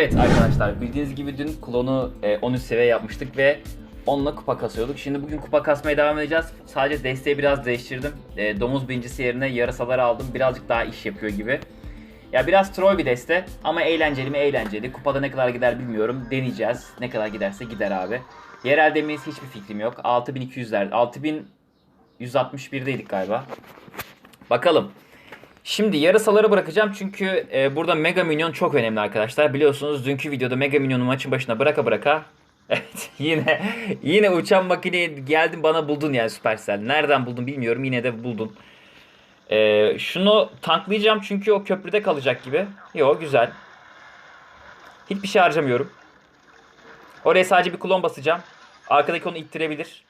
Evet arkadaşlar bildiğiniz gibi dün klonu e, 13 seviye yapmıştık ve onunla kupa kasıyorduk. Şimdi bugün kupa kasmaya devam edeceğiz. Sadece desteği biraz değiştirdim. E, domuz bincisi yerine yarasaları aldım. Birazcık daha iş yapıyor gibi. Ya biraz troll bir deste ama eğlenceli mi eğlenceli. Kupada ne kadar gider bilmiyorum. Deneyeceğiz. Ne kadar giderse gider abi. Yerelde miyiz hiçbir fikrim yok. 6200'ler. 6161'deydik galiba. Bakalım. Şimdi yarasaları bırakacağım çünkü e, burada Mega Minyon çok önemli arkadaşlar. Biliyorsunuz dünkü videoda Mega Minyon'u maçın başına bıraka bıraka Evet yine yine uçan makineyi geldin bana buldun yani Supercell. Nereden buldun bilmiyorum yine de buldun. E, şunu tanklayacağım çünkü o köprüde kalacak gibi. Yo güzel. Hiçbir şey harcamıyorum. Oraya sadece bir klon basacağım. Arkadaki onu ittirebilir.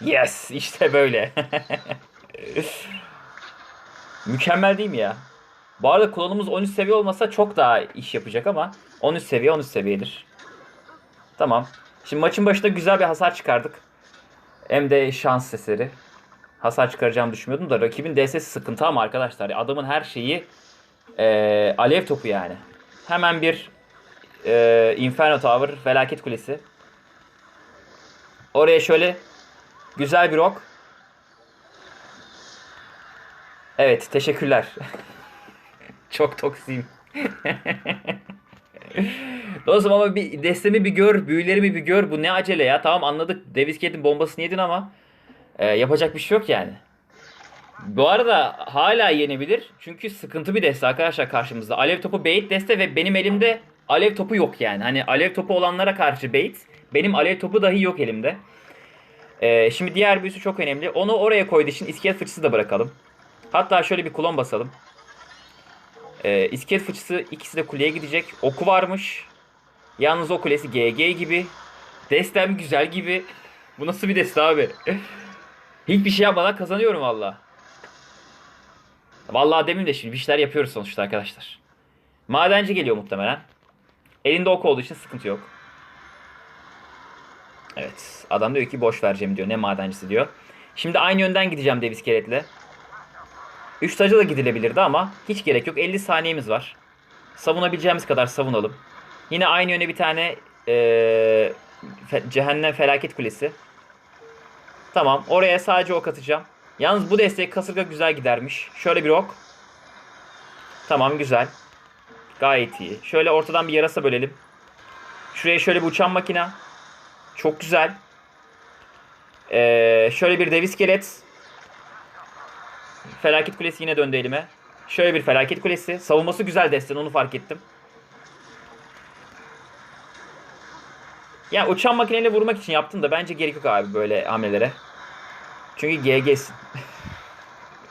Yes işte böyle. Mükemmel değil mi ya? Bu arada klonumuz 13 seviye olmasa çok daha iş yapacak ama 13 seviye 13 seviyedir. Tamam. Şimdi maçın başında güzel bir hasar çıkardık. Hem de şans eseri. Hasar çıkaracağımı düşünmüyordum da rakibin DS'si sıkıntı ama arkadaşlar adamın her şeyi eee, alev topu yani. Hemen bir eee, Inferno Tower felaket kulesi. Oraya şöyle güzel bir ok. Evet, teşekkürler. Çok toksiyim. Dostum ama bir destemi bir gör, büyülerimi bir gör. Bu ne acele ya? Tamam anladık. Davis Gate'in bombasını yedin ama e, yapacak bir şey yok yani. Bu arada hala yenebilir. Çünkü sıkıntı bir deste arkadaşlar karşımızda. Alev topu bait deste ve benim elimde alev topu yok yani. Hani alev topu olanlara karşı bait. Benim alev topu dahi yok elimde. E, şimdi diğer büyüsü çok önemli. Onu oraya koyduğu için iskelet fıçısı da bırakalım. Hatta şöyle bir klon basalım. Ee, iskelet fıçısı ikisi de kuleye gidecek. Oku varmış. Yalnız o kulesi GG gibi. Destem güzel gibi. Bu nasıl bir deste abi? Hiçbir şey yapmadan kazanıyorum valla. Vallahi demin de şimdi bir şeyler yapıyoruz sonuçta arkadaşlar. Madenci geliyor muhtemelen. Elinde ok olduğu için sıkıntı yok. Evet. Adam diyor ki boş vereceğim diyor. Ne madencisi diyor. Şimdi aynı yönden gideceğim dev iskeletle. 3 tacı da gidilebilirdi ama hiç gerek yok. 50 saniyemiz var. Savunabileceğimiz kadar savunalım. Yine aynı yöne bir tane ee, fe- cehennem felaket kulesi. Tamam. Oraya sadece ok atacağım. Yalnız bu destek kasırga güzel gidermiş. Şöyle bir ok. Tamam güzel. Gayet iyi. Şöyle ortadan bir yarasa bölelim. Şuraya şöyle bir uçan makina. Çok güzel. Ee, şöyle bir dev iskelet. Felaket kulesi yine döndü elime. Şöyle bir felaket kulesi. Savunması güzel desten onu fark ettim. Yani uçan makineyle vurmak için yaptım da bence gerek yok abi böyle hamlelere. Çünkü GG'sin.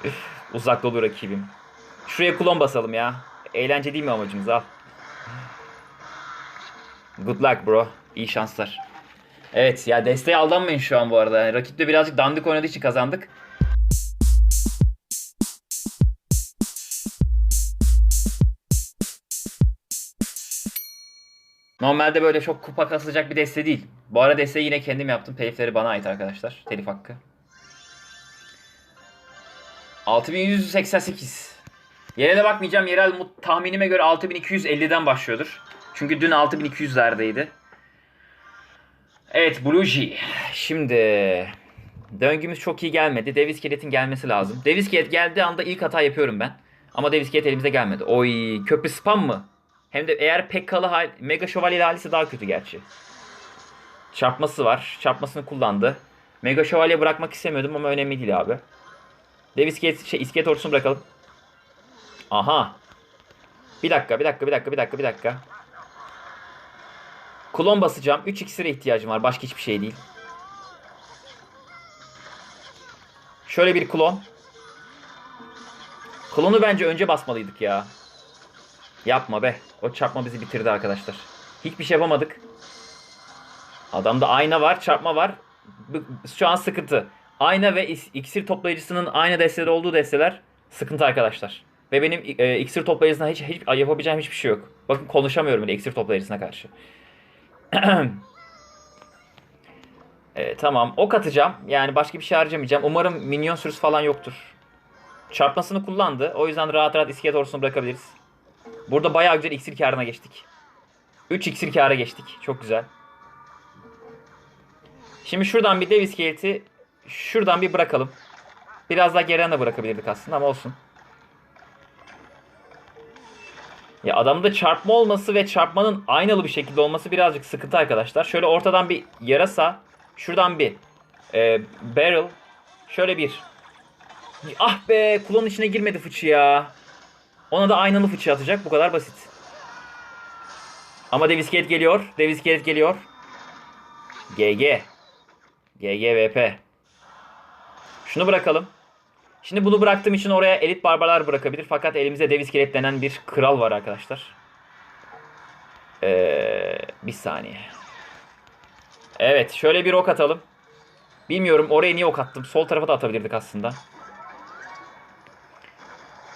Uzakta olur rakibim. Şuraya klon basalım ya. Eğlence değil mi amacımız al. Good luck bro. İyi şanslar. Evet ya desteğe aldanmayın şu an bu arada. Yani rakip de birazcık dandik oynadığı için kazandık. Normalde böyle çok kupa kasılacak bir deste değil. Bu ara desteği yine kendim yaptım. Telifleri bana ait arkadaşlar. Telif hakkı. 6188. Yere de bakmayacağım. Yerel tahminime göre 6250'den başlıyordur. Çünkü dün 6200'lerdeydi. Evet Blue. Şimdi döngümüz çok iyi gelmedi. Dev iskeletin gelmesi lazım. Dev iskelet geldiği anda ilk hata yapıyorum ben. Ama dev iskelet elimizde gelmedi. Oy köprü spam mı? Hem de eğer Pekkalı hal, Mega Şövalye halisi daha kötü gerçi. Çarpması var. Çarpmasını kullandı. Mega Şövalye bırakmak istemiyordum ama önemli değil abi. Dev iskelet, şey, iskelet ordusunu bırakalım. Aha. Bir dakika, bir dakika, bir dakika, bir dakika, bir dakika. Klon basacağım. 3 iksire ihtiyacım var. Başka hiçbir şey değil. Şöyle bir klon. Klonu bence önce basmalıydık ya. Yapma be. O çarpma bizi bitirdi arkadaşlar. Hiçbir şey yapamadık. Adamda ayna var, çarpma var. Şu an sıkıntı. Ayna ve iksir toplayıcısının aynı desteleri olduğu desteler sıkıntı arkadaşlar. Ve benim e, iksir toplayıcısına hiç, hiç yapabileceğim hiçbir şey yok. Bakın konuşamıyorum bile iksir toplayıcısına karşı. E, tamam. Ok atacağım. Yani başka bir şey harcamayacağım. Umarım minyon sürüsü falan yoktur. Çarpmasını kullandı. O yüzden rahat rahat iskelet ordusunu bırakabiliriz. Burada bayağı güzel iksir karına geçtik. 3 iksir kâra geçtik. Çok güzel. Şimdi şuradan bir dev iskeleti şuradan bir bırakalım. Biraz daha geriden de bırakabilirdik aslında ama olsun. Ya adamda çarpma olması ve çarpmanın aynalı bir şekilde olması birazcık sıkıntı arkadaşlar. Şöyle ortadan bir yarasa. Şuradan bir e, barrel. Şöyle bir. Ah be kulağın içine girmedi fıçı ya. Ona da aynalı fıçı atacak. Bu kadar basit. Ama dev iskelet geliyor. Dev iskelet geliyor. GG. GGVP. Şunu bırakalım. Şimdi bunu bıraktığım için oraya elit barbarlar bırakabilir. Fakat elimizde dev iskelet denen bir kral var arkadaşlar. Ee, bir saniye. Evet şöyle bir ok atalım. Bilmiyorum oraya niye ok attım. Sol tarafa da atabilirdik aslında.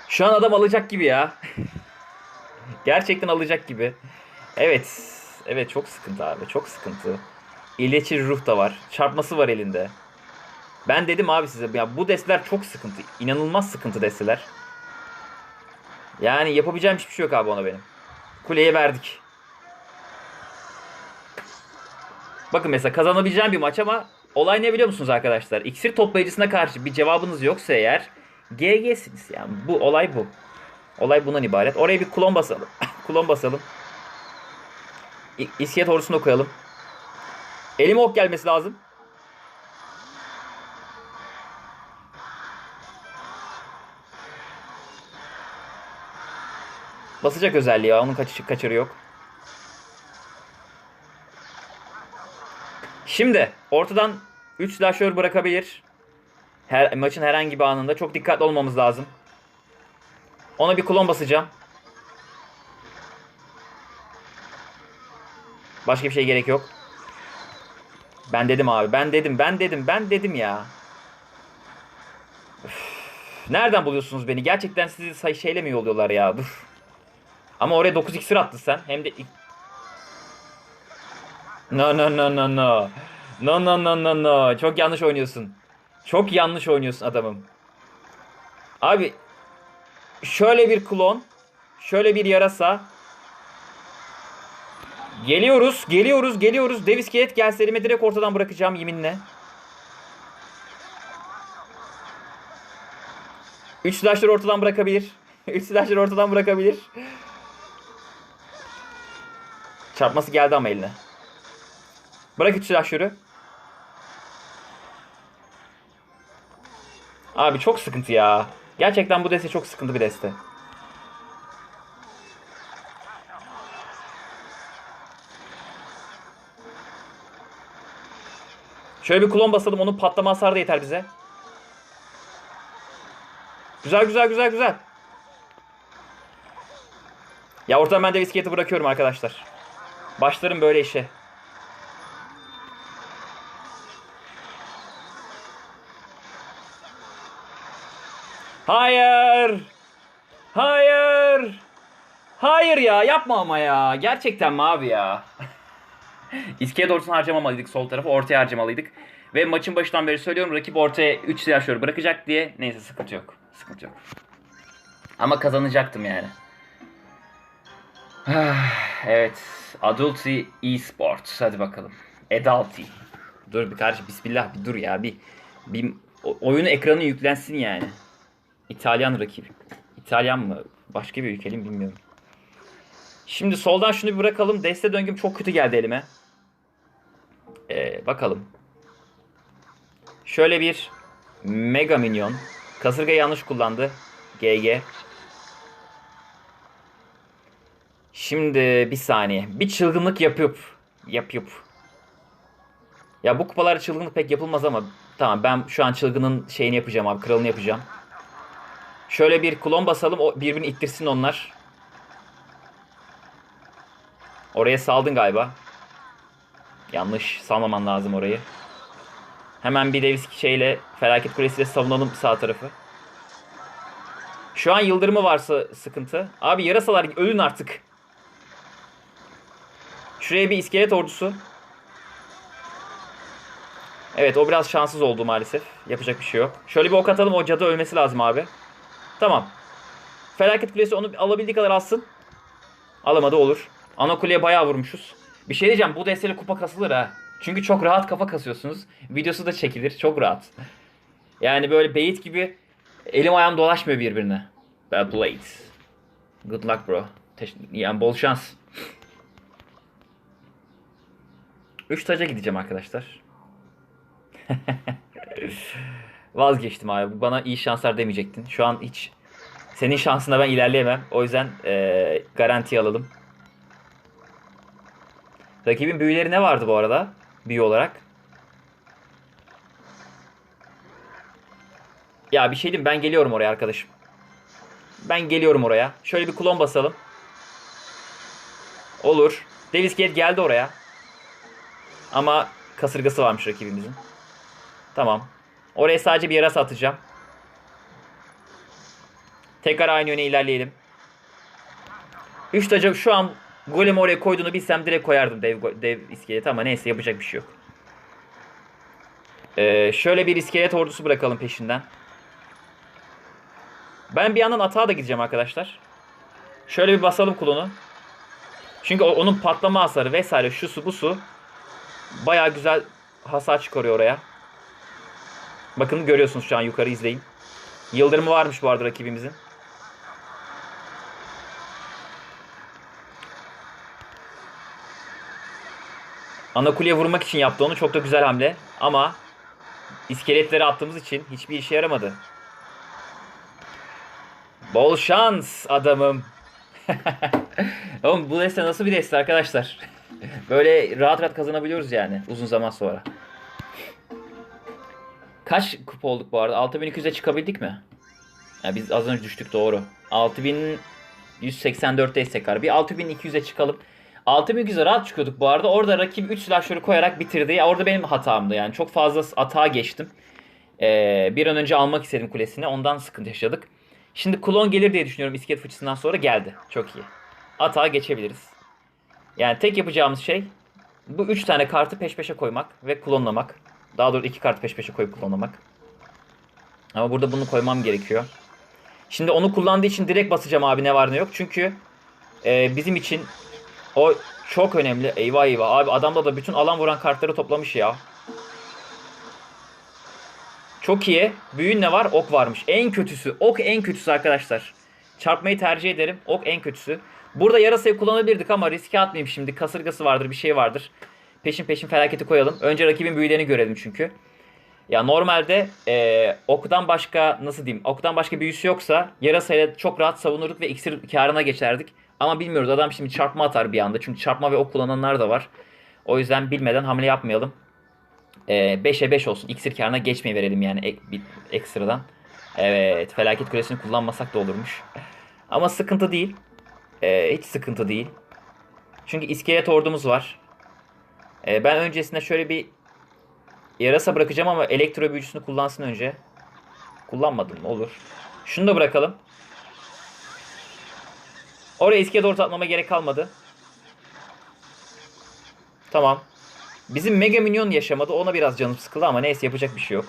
Şu an adam alacak gibi ya. Gerçekten alacak gibi. Evet. Evet çok sıkıntı abi. Çok sıkıntı. İletişir ruh da var. Çarpması var elinde. Ben dedim abi size ya bu desteler çok sıkıntı. İnanılmaz sıkıntı desteler. Yani yapabileceğim hiçbir şey yok abi ona benim. Kuleye verdik. Bakın mesela kazanabileceğim bir maç ama olay ne biliyor musunuz arkadaşlar? İksir toplayıcısına karşı bir cevabınız yoksa eğer GG'siniz yani. Bu olay bu. Olay bundan ibaret. Oraya bir klon basalım. klon basalım. İ- İskelet ordusunu koyalım. Elime ok gelmesi lazım. Basacak özelliği. Onun kaçışı kaçırı yok. Şimdi ortadan 3 slasher bırakabilir. Her, maçın herhangi bir anında. Çok dikkatli olmamız lazım. Ona bir klon basacağım. Başka bir şey gerek yok. Ben dedim abi. Ben dedim. Ben dedim. Ben dedim ya. Üf. Nereden buluyorsunuz beni? Gerçekten sizi şeyle mi yolluyorlar ya? Dur. Ama oraya 9 iksir attın sen. Hem de No no no no no. No no no no no. Çok yanlış oynuyorsun. Çok yanlış oynuyorsun adamım. Abi şöyle bir klon, şöyle bir yarasa. Geliyoruz, geliyoruz, geliyoruz. Dev iskelet gelse elime direkt ortadan bırakacağım yeminle. 3 slasher ortadan bırakabilir. 3 slasher ortadan bırakabilir. Çarpması geldi ama eline. Bırak 3 slasher'ı. Abi çok sıkıntı ya. Gerçekten bu deste çok sıkıntı bir deste. Şöyle bir klon basalım. Onun patlama hasarı da yeter bize. Güzel güzel güzel güzel. Ya ortadan ben de viskiyeti bırakıyorum arkadaşlar. Başlarım böyle işe. Hayır. Hayır. Hayır ya yapma ama ya. Gerçekten mi abi ya? İskele doğrusunu harcamamalıydık sol tarafı. Ortaya harcamalıydık. Ve maçın başından beri söylüyorum rakip ortaya 3 silahşörü bırakacak diye. Neyse sıkıntı yok. Sıkıntı yok. Ama kazanacaktım yani. evet. Adulti Esports. Hadi bakalım. Adulti. Dur bir kardeşim bismillah bir dur ya. Bir, bir oyunu ekranı yüklensin yani. İtalyan rakip. İtalyan mı? Başka bir ülkeli mi bilmiyorum. Şimdi soldan şunu bir bırakalım. Deste döngüm çok kötü geldi elime. Ee, bakalım. Şöyle bir Mega Minyon. Kasırga yanlış kullandı. GG. Şimdi bir saniye. Bir çılgınlık yapıp yapıp. Ya bu kupalarda çılgınlık pek yapılmaz ama tamam ben şu an çılgının şeyini yapacağım abi. Kralını yapacağım. Şöyle bir klon basalım. O birbirini ittirsin onlar. Oraya saldın galiba. Yanlış. Salmaman lazım orayı. Hemen bir Davis şeyle felaket kulesiyle savunalım sağ tarafı. Şu an yıldırımı varsa sıkıntı. Abi yarasalar ölün artık. Şuraya bir iskelet ordusu. Evet o biraz şanssız oldu maalesef. Yapacak bir şey yok. Şöyle bir ok atalım o cadı ölmesi lazım abi. Tamam. Felaket kulesi onu alabildiği kadar alsın. Alamadı olur. Ana kuleye bayağı vurmuşuz. Bir şey diyeceğim bu desteyle kupa kasılır ha. Çünkü çok rahat kafa kasıyorsunuz. Videosu da çekilir. Çok rahat. Yani böyle beyit gibi elim ayağım dolaşmıyor birbirine. Bad Blade. Good luck bro. Yani bol şans. 3 taca gideceğim arkadaşlar. Vazgeçtim abi. Bana iyi şanslar demeyecektin. Şu an hiç senin şansına ben ilerleyemem. O yüzden eee garanti alalım. Rakibin büyüleri ne vardı bu arada? Büyü olarak. Ya bir şey diyeyim ben geliyorum oraya arkadaşım. Ben geliyorum oraya. Şöyle bir klon basalım. Olur. Davis Gate geldi oraya. Ama kasırgası varmış rakibimizin. Tamam. Oraya sadece bir yarasa atacağım. Tekrar aynı yöne ilerleyelim. 3 taca şu an golem oraya koyduğunu bilsem direkt koyardım dev, dev iskeleti ama neyse yapacak bir şey yok. Ee, şöyle bir iskelet ordusu bırakalım peşinden. Ben bir yandan atağa da gideceğim arkadaşlar. Şöyle bir basalım kulonu. Çünkü onun patlama hasarı vesaire şu su bu su baya güzel hasar çıkarıyor oraya. Bakın görüyorsunuz şu an yukarı izleyin. Yıldırımı varmış bu arada rakibimizin. Ana kuleye vurmak için yaptı onu. Çok da güzel hamle. Ama iskeletleri attığımız için hiçbir işe yaramadı. Bol şans adamım. Oğlum bu deste nasıl bir deste arkadaşlar? Böyle rahat rahat kazanabiliyoruz yani uzun zaman sonra. Kaç kupa olduk bu arada? 6200'e çıkabildik mi? Ya biz az önce düştük doğru. 6184'teyiz tekrar. Bir 6200'e çıkalım. 6200'e rahat çıkıyorduk bu arada. Orada rakip 3 silahşörü koyarak bitirdi. Orada benim hatamdı yani. Çok fazla atağa geçtim. Ee, bir an önce almak istedim kulesini. Ondan sıkıntı yaşadık. Şimdi klon gelir diye düşünüyorum iskelet fıçısından sonra geldi. Çok iyi. Atağa geçebiliriz. Yani tek yapacağımız şey bu 3 tane kartı peş peşe koymak ve klonlamak. Daha doğrusu 2 kartı peş peşe koyup klonlamak. Ama burada bunu koymam gerekiyor. Şimdi onu kullandığı için direkt basacağım abi ne var ne yok. Çünkü e, bizim için o çok önemli. Eyvah eyvah. Abi adamda da bütün alan vuran kartları toplamış ya. Çok iyi. Büyün ne var? Ok varmış. En kötüsü. Ok en kötüsü arkadaşlar. Çarpmayı tercih ederim. Ok en kötüsü. Burada yarasayı kullanabilirdik ama riske atmayayım şimdi. Kasırgası vardır bir şey vardır. Peşin peşin felaketi koyalım. Önce rakibin büyülerini görelim çünkü. Ya normalde e, oktan başka nasıl diyeyim oktan başka büyüsü yoksa yarasayla çok rahat savunurduk ve iksir karına geçerdik. Ama bilmiyoruz adam şimdi çarpma atar bir anda. Çünkü çarpma ve ok kullananlar da var. O yüzden bilmeden hamle yapmayalım. E, 5'e 5 olsun. İksir karına geçmeyi verelim yani ek, bir, ekstradan. Evet felaket kulesini kullanmasak da olurmuş. Ama sıkıntı değil. E, hiç sıkıntı değil. Çünkü iskelet ordumuz var. E, ben öncesinde şöyle bir yarasa bırakacağım ama elektro büyücüsünü kullansın önce. Kullanmadım olur. Şunu da bırakalım. Oraya iskelet orta atmama gerek kalmadı. Tamam. Bizim Mega Minyon yaşamadı. Ona biraz canım sıkıldı ama neyse yapacak bir şey yok.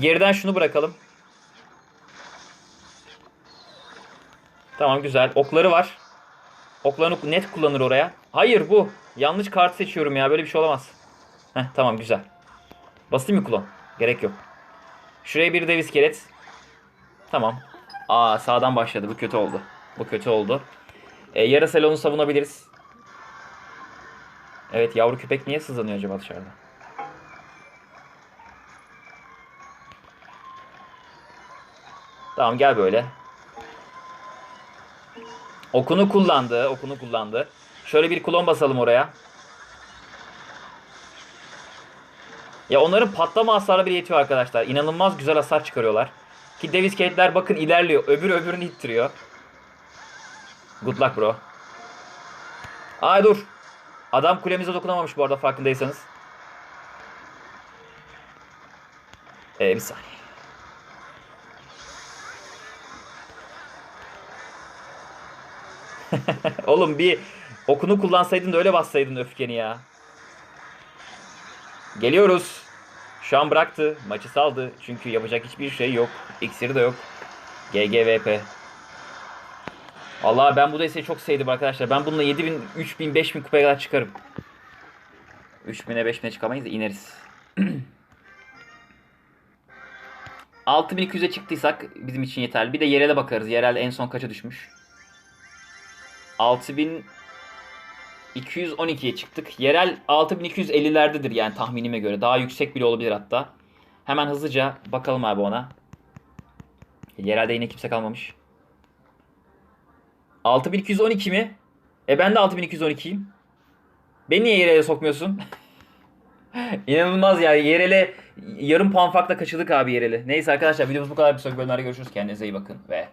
Geriden şunu bırakalım. Tamam güzel. Okları var. Oklarını net kullanır oraya. Hayır bu. Yanlış kart seçiyorum ya. Böyle bir şey olamaz. Heh tamam güzel. Basayım mı kulon? Gerek yok. Şuraya bir dev iskelet. Tamam. Aa sağdan başladı. Bu kötü oldu. Bu kötü oldu. Ee, yarasayla onu savunabiliriz. Evet yavru köpek niye sızlanıyor acaba dışarıda? Tamam gel böyle. Okunu kullandı. Okunu kullandı. Şöyle bir klon basalım oraya. Ya onların patlama hasarı bile yetiyor arkadaşlar. İnanılmaz güzel hasar çıkarıyorlar. Ki Davis Cade'ler bakın ilerliyor. Öbür öbürünü ittiriyor. Good luck bro. Ay dur. Adam kulemize dokunamamış bu arada farkındaysanız. Ee, bir saniye. Oğlum bir okunu kullansaydın da öyle bassaydın öfkeni ya. Geliyoruz. Şu an bıraktı. Maçı saldı. Çünkü yapacak hiçbir şey yok. İksiri de yok. GGVP. Allah ben bu desteği çok sevdim arkadaşlar. Ben bununla 7000, 3000, 5000 kupaya kadar çıkarım. 3000'e 5000'e çıkamayız ineriz. 6200'e çıktıysak bizim için yeterli. Bir de yerele bakarız. Yerel en son kaça düşmüş? 6212'ye çıktık. Yerel 6250'lerdedir yani tahminime göre. Daha yüksek bile olabilir hatta. Hemen hızlıca bakalım abi ona. Yerelde yine kimse kalmamış. 6212 mi? E ben de 6212'yim. Beni niye yerele sokmuyorsun? İnanılmaz ya. Yerele yarım puan farkla kaçırdık abi yerele. Neyse arkadaşlar videomuz bu kadar. Bir sonraki bölümlerde görüşürüz. Kendinize iyi bakın ve